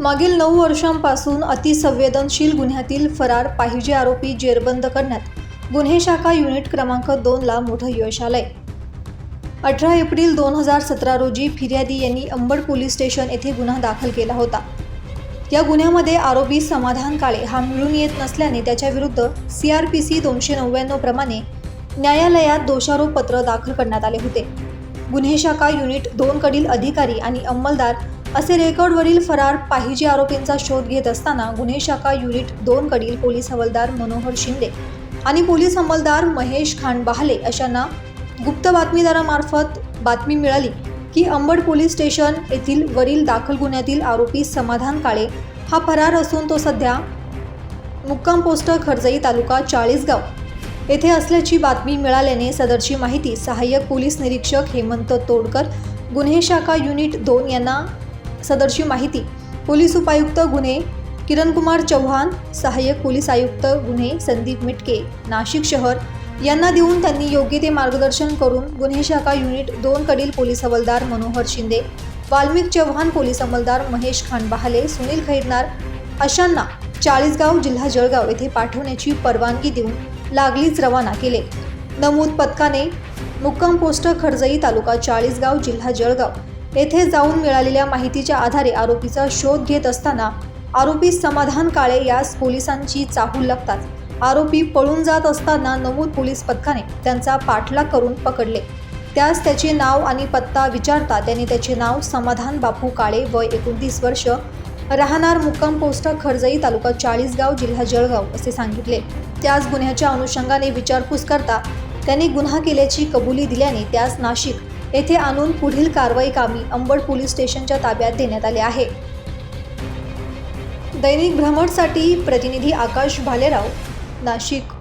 मागील नऊ वर्षांपासून अतिसंवेदनशील गुन्ह्यातील फरार पाहिजे आरोपी जेरबंद करण्यात गुन्हे शाखा युनिट क्रमांक दोनला मोठं यश आलंय. अठरा एप्रिल दोन हजार सतरा रोजी फिर्यादी यांनी अंबड पोलीस स्टेशन येथे गुन्हा दाखल केला होता. या गुन्ह्यामध्ये आरोपी समाधान काळे हा मिळून येत नसल्याने त्याच्याविरुद्ध सी आर पी सी दोनशे नव्याण्णव प्रमाणे न्यायालयात दोषारोप पत्र दाखल करण्यात आले होते. गुन्हे शाखा युनिट दोनकडील अधिकारी आणि अंमलदार असे रेकॉर्डवरील फरार पाहिजे आरोपींचा शोध घेत असताना गुन्हे शाखा युनिट दोन कडील पोलीस हवालदार मनोहर शिंदे आणि पोलीस अंमलदार महेश खान बहाले अशांना गुप्त बातमीदारामार्फत बातमी मिळाली की अंबड पोलीस स्टेशन येथील वरील दाखल गुन्ह्यातील आरोपी समाधान काळे हा फरार असून तो सध्या मुक्काम पोस्ट खरजई तालुका चाळीसगाव येथे असल्याची बातमी मिळाल्याने सदरची माहिती सहाय्यक पोलीस निरीक्षक हेमंत तोडकर गुन्हे शाखा युनिट दोन यांना सदरची माहिती. पोलीस उपायुक्त गुन्हे किरणकुमार चव्हाण सहाय्यक पोलीस आयुक्त गुन्हे संदीप मिटके नाशिक शहर यांना देऊन त्यांनी योग्य ते मार्गदर्शन करून गुन्हे शाखा युनिट दोनकडील पोलीस हवालदार मनोहर शिंदे वाल्मिक चव्हाण पोलीस अंमलदार महेश खान बहाले सुनील खैरनार अशांना चाळीसगाव जिल्हा जळगाव येथे पाठवण्याची परवानगी देऊन लागलीच रवाना केले. नमूद पथकाने मुक्काम पोस्ट खडजई तालुका चाळीसगाव जिल्हा जळगाव येथे जाऊन मिळालेल्या माहितीच्या आधारे आरोपीचा शोध घेत असताना आरोपी समाधान काळे यास पोलिसांची चाहूल लागतात. आरोपी पळून जात असताना नमूद पोलीस पथकाने त्यांचा पाठलाग करून पकडले. त्यास त्याचे नाव आणि पत्ता विचारता त्याने त्याचे नाव समाधान बापू काळे वय एकोणतीस वर्ष राहणार मुक्काम पोस्ट खरजई तालुका चाळीसगाव जिल्हा जळगाव असे सांगितले. त्याच गुन्ह्याच्या अनुषंगाने विचारपूस करता त्यांनी गुन्हा केल्याची कबुली दिल्याने त्यास नाशिक येथे आणून पुढील कारवाई कामी अंबड पोलीस स्टेशनच्या ताब्यात देण्यात आले आहे. दैनिक भ्रमणसाठी प्रतिनिधी आकाश भालेराव नाशिक.